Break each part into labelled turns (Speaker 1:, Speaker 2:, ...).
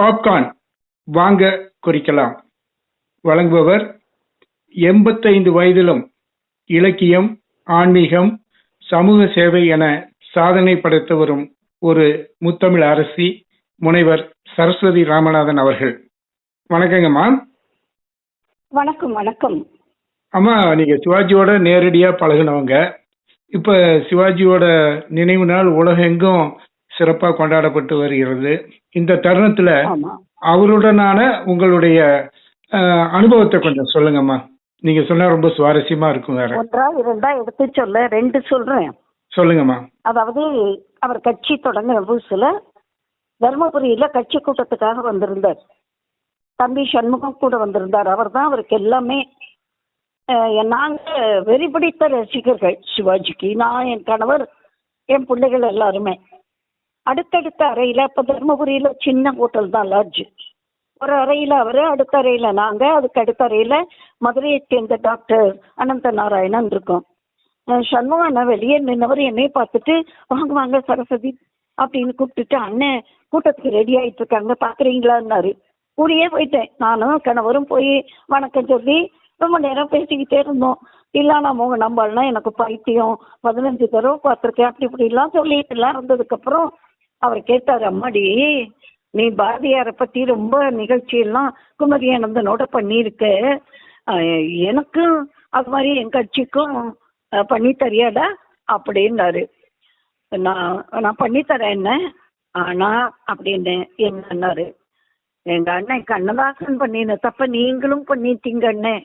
Speaker 1: Popcorn வாங்க குறிக்கலாம். வழங்குபவர் எண்பத்தைந்து வயதிலும் இலக்கியம் ஆன்மீகம் சமூக சேவை என சாதனை படைத்து வரும் ஒரு முத்தமிழ் அரசி முனைவர் சரஸ்வதி ராமநாதன் அவர்கள். வணக்கங்கம்மா
Speaker 2: வணக்கம் வணக்கம்.
Speaker 1: அம்மா நீங்க சிவாஜியோட நேரடியா பழகுனவங்க. இப்ப சிவாஜியோட நினைவு நாள் உலகெங்கும் சிறப்பா கொண்டாடப்பட்டு வருகிறது. இந்த தருணத்துல அவருடனான உங்களுடைய அனுபவத்தை கொஞ்சம் சொல்லுங்கம்மா. நீங்க சொன்னா ரொம்ப சுவாரஸ்யமா இருக்கும் வேற.
Speaker 2: ஒன்றா இரண்டா எடுத்து சொல்ல ரெண்டு சொல்றேன்.
Speaker 1: சொல்லுங்கம்மா.
Speaker 2: அதாவது அவர் கட்சி தொடங்கின புதுசுல தர்மபுரியில கட்சி கூட்டத்துக்காக வந்திருந்தார். தம்பி சண்முகம் கூட வந்திருந்தார். அவர் தான் அவருக்கு எல்லாமே அஹ், நாங்க வெறி பிடித்த ரசிகர்கள் சிவாஜிக்கு. நான் என் கணவர் என் பிள்ளைகள் எல்லாருமே. அடுத்தடுத்த அறையில இப்ப தர்மபுரியில சின்ன ஹோட்டல் தான் லாட்ஜ் ஒரு அறையில அவரு அடுத்த அறையில நாங்க அதுக்கு அடுத்த அறையில மதுரையை சேர்ந்த டாக்டர் அனந்த நாராயணன் இருக்கோம். அஹ் சண்முகம் அண்ணா வெளியே நின்னவர் என்னைய பார்த்துட்டு வாங்க வாங்க சரஸ்வதி அப்படின்னு கூப்பிட்டுட்டு அண்ணன் கூட்டத்துக்கு ரெடி ஆயிட்டு இருக்காங்க பாக்குறீங்களான்னாரு. கூடியே போயிட்டேன். நானும் கணவரும் போய் வணக்கம் சொல்லி ரொம்ப நேரம் பேசிக்கிட்டே இருந்தோம். இல்லைனா அவங்க நம்பலாம் எனக்கு பைத்தியம். பதினஞ்சு தடவை பார்த்துருக்கேன். அப்படி இப்படிலாம் சொல்லிட்டு எல்லாம் இருந்ததுக்கப்புறம் அவர் கேட்டார் அம்மாடி நீ பாரதியாரை பத்தி ரொம்ப நிகழ்ச்சியெல்லாம் குமரி ஆனந்தனோட பண்ணியிருக்க எனக்கும் அது மாதிரி என் கட்சிக்கும் பண்ணி தரியாடா? அப்படின்னாரு. நான் நான் பண்ணித்தரேன் என்ன? ஆனா அப்படின்னு என்னன்னாரு எங்க அண்ணன் கண்ணதாசன் பண்ணின தப்ப நீங்களும் பண்ணிட்டீங்க அண்ணன்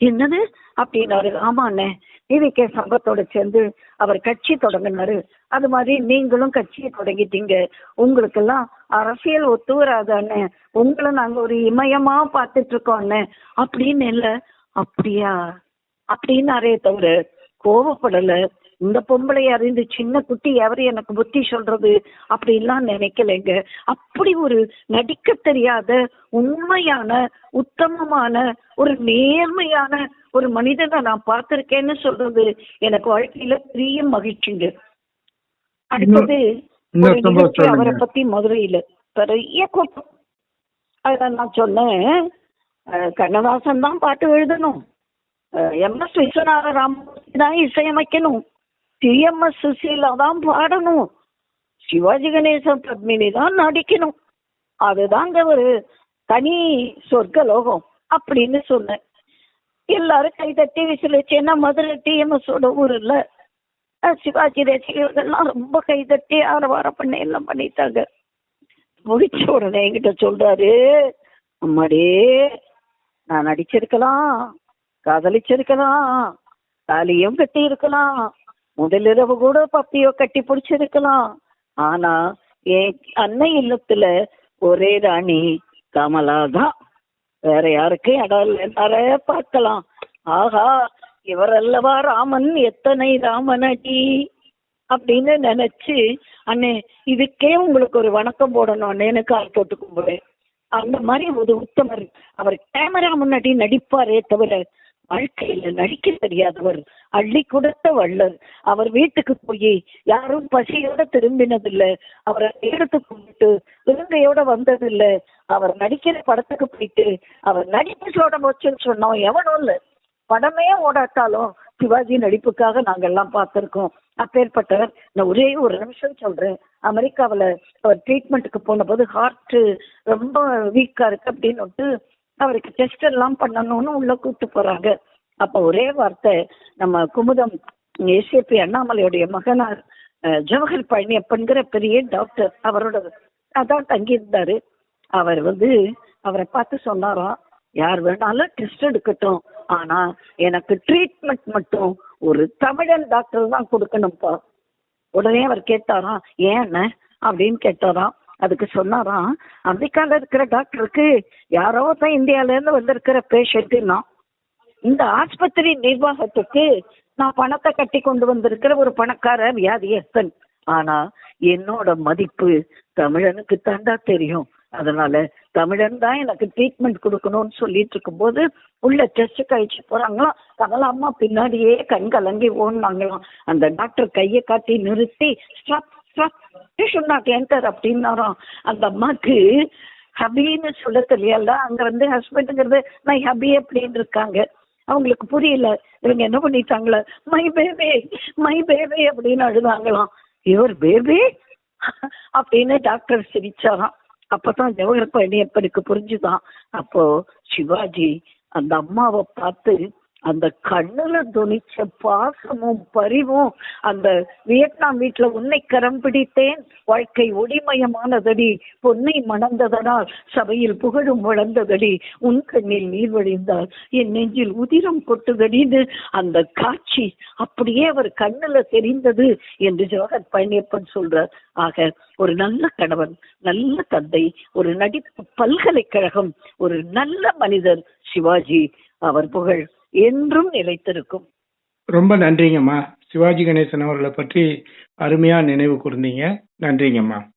Speaker 2: என்னது? அப்படின்னாரு. ஆமா அண்ணன் கே சம்பத்தோட சேர்ந்து அவர் கட்சி தொடங்கினாரு. அது மாதிரி நீங்களும் கட்சியை தொடங்கிட்டீங்க. உங்களுக்கெல்லாம் அரசியல் ஒத்து வராது அண்ணே உங்களை நாங்க ஒரு இமயமா பார்த்துட்டு இருக்கோம் அண்ணே அப்படின்னு இல்ல. அப்படியா? அப்படின்னாரே தவிர கோவப்படலை. இந்த பொம்பளை அறிந்து சின்ன குட்டி எவரு எனக்கு புத்தி சொல்றது அப்படின்லாம் நினைக்கலைங்க. அப்படி ஒரு நடிக்க தெரியாத உண்மையான உத்தமமான ஒரு நேர்மையான ஒரு மனிதனை நான் பார்த்திருக்கேன்னு சொல்றது எனக்கு வாழ்க்கையில பெரிய மகிழ்ச்சிங்க. அடுத்தது. அவரை பத்தி மதுரையில. பெரிய கூட்டம். அத நான் சொன்னேன். கண்ணதாசன் தான் பாட்டு எழுதணும். எம் எஸ் விஸ்வநாத ராமமூர்த்தி தான் இசையமைக்கணும். டிஎம்எஸ் சுசீலா தான் பாடணும். சிவாஜி கணேசன் பத்மினி தான் நடிக்கணும். அதுதாங்க ஒரு தனி சொர்க்க லோகம் அப்படின்னு சொன்னேன். எல்லாரும் கைதட்டி விசிலிச்சு ஏன்னா மதுரை டிஎம்எஸோட ஊர் இல்லை? சிவாஜி ரசிகர்கள்லாம் ரொம்ப கைதட்டி ஆரவாரம் பண்ணி எல்லாம் பண்ணிட்டாங்க. முடிச்ச உடனே என்கிட்ட சொல்றாரு அம்மாடே நான் நடிச்சிருக்கலாம் காதலிச்சிருக்கலாம் தாலியும் கட்டி இருக்கலாம் முதலிரவு கூட பப்பியோ கட்டி பிடிச்சிருக்கலாம். ஆனா என் அன்னை இல்லத்துல ஒரே ராணி கமலா தான். வேற யாருக்கும் இடம் இல்லைன்னார பார்க்கலாம். ஆஹா இவர் அல்லவா ராமன் எத்தனை ராமனடி? அப்படின்னு நினைச்சு அண்ணே இதுக்கே உங்களுக்கு ஒரு வணக்கம் போடணும். அண்ணேன்னு கால் போட்டு கும்பிடு. அந்த மாதிரி ஒரு உத்தமர். அவர் கேமரா முன்னாடி நடிப்பாரே தவிர வாழ்க்கையில நடிக்க தெரியாதவர் அள்ளி கொடுத்த வள்ளல். அவர் வீட்டுக்கு போய் யாரும் பசியோட திரும்பினதில்லை. அவரை எடுத்து கும்பிட்டு இலங்கையோட வந்ததில்லை. அவர் நடிக்கிற படத்துக்கு போயிட்டு அவர் நடிப்பு சொல்ல போச்சுன்னு சொன்னோம். எவனும் இல்லை. படமே ஓடாட்டாலும் சிவாஜி நடிப்புக்காக நாங்கெல்லாம் பார்த்திருக்கோம். அப்பேற்பட்டவர் நான் ஒரே ஒரு நிமிஷம் சொல்றேன். அமெரிக்காவில் அவர் ட்ரீட்மெண்ட்டுக்கு போன போது ஹார்ட் ரொம்ப வீக்கா இருக்கு அப்படின்னு அவருக்கு டெஸ்ட் எல்லாம் பண்ணணும்னு உள்ள கூப்பிட்டு போறாங்க. அப்ப ஒரே வார்த்தை நம்ம குமுதம் ஏசிபி அண்ணாமலையுடைய மகனார் ஜவஹர் பழனியப்பன்கிற பெரிய டாக்டர் அவரோட அதான் தங்கியிருந்தாரு. அவர் வந்து அவரை பார்த்து சொன்னாராம் யார் வேணாலும் டெஸ்ட் எடுக்கட்டும். ஆனா எனக்கு ட்ரீட்மெண்ட் மட்டும் ஒரு தமிழன் டாக்டர் தான் கொடுக்கணும்ப்பா. உடனே அவர் கேட்டாராம் ஏன் அப்படின்னு கேட்டாராம். அதுக்கு சொன்னாராம் அமெரிக்கால இருக்கிற டாக்டருக்கு யாரோ தான் இந்தியால இருந்து வந்திருக்கிற பேஷண்ட்னா இந்த ஆஸ்பத்திரி நிர்வாகத்துக்கு நான் பணத்தை கட்டி கொண்டு வந்திருக்கிற ஒரு பணக்கார வியாதியஸ்தன் ஆனா என்னோட மதிப்பு தமிழனுக்கு தாண்டா தெரியும். அதனால தமிழன் தான் எனக்கு ட்ரீட்மெண்ட் கொடுக்கணும்னு சொல்லிட்டு இருக்கும்போது உள்ள டெஸ்ட் கழிச்சு போறாங்களாம். கமலாம்மா பின்னாடியே கண் கலங்கி ஓடினாங்களாம். அந்த டாக்டர் கையை காட்டி நிறுத்தி stop you should not enter அப்படின்னாராம் அந்த அம்மாக்கு ஹபின்னு சொல்ல தெரியல. அங்க வந்து ஹஸ்பண்டுங்கிறது மை ஹபி அப்படின்னு இருக்காங்க. அவங்களுக்கு புரியல. இவங்க என்ன பண்ணிட்டாங்களே? மை பேபே மை பேபே அப்படின்னு அழுதாங்களாம். இவர் பேபி? அப்படின்னு டாக்டர் சிரிச்சாராம். அப்பதான் ஜவஹர் பழனியப்பனுக்கு புரிஞ்சுதான். அப்போ சிவாஜி அந்த அம்மாவை பார்த்து அந்த கண்ணுல துணிச்ச பாசமும் பரிவும் அந்த வியட்நாம் வீட்டுல உன்னை கரம் பிடித்தேன். வாழ்க்கை ஒளிமயமானதடி பொன்னை மணந்ததனால் சபையில் புகழும் வளர்ந்ததடி உன் கண்ணில் நீர் வழிந்தால் என் நெஞ்சில் உதிரம் கொட்டுதடின்னு அந்த காட்சி அப்படியே அவர் கண்ணுல தெரிந்தது என்று ஜவஹர் பழனியப்பன் சொல்றார். ஆக ஒரு நல்ல கணவன் நல்ல தந்தை ஒரு நடிப்பு பல்கலைக்கழகம் ஒரு நல்ல மனிதர் சிவாஜி அவர் புகழ். என்றும் நிலைத்திருக்கும்.
Speaker 1: ரொம்ப நன்றிங்கம்மா. சிவாஜி கணேசன் அவர்களை பற்றி அருமையா நினைவு கூர்ந்தீங்க. நன்றிங்கம்மா.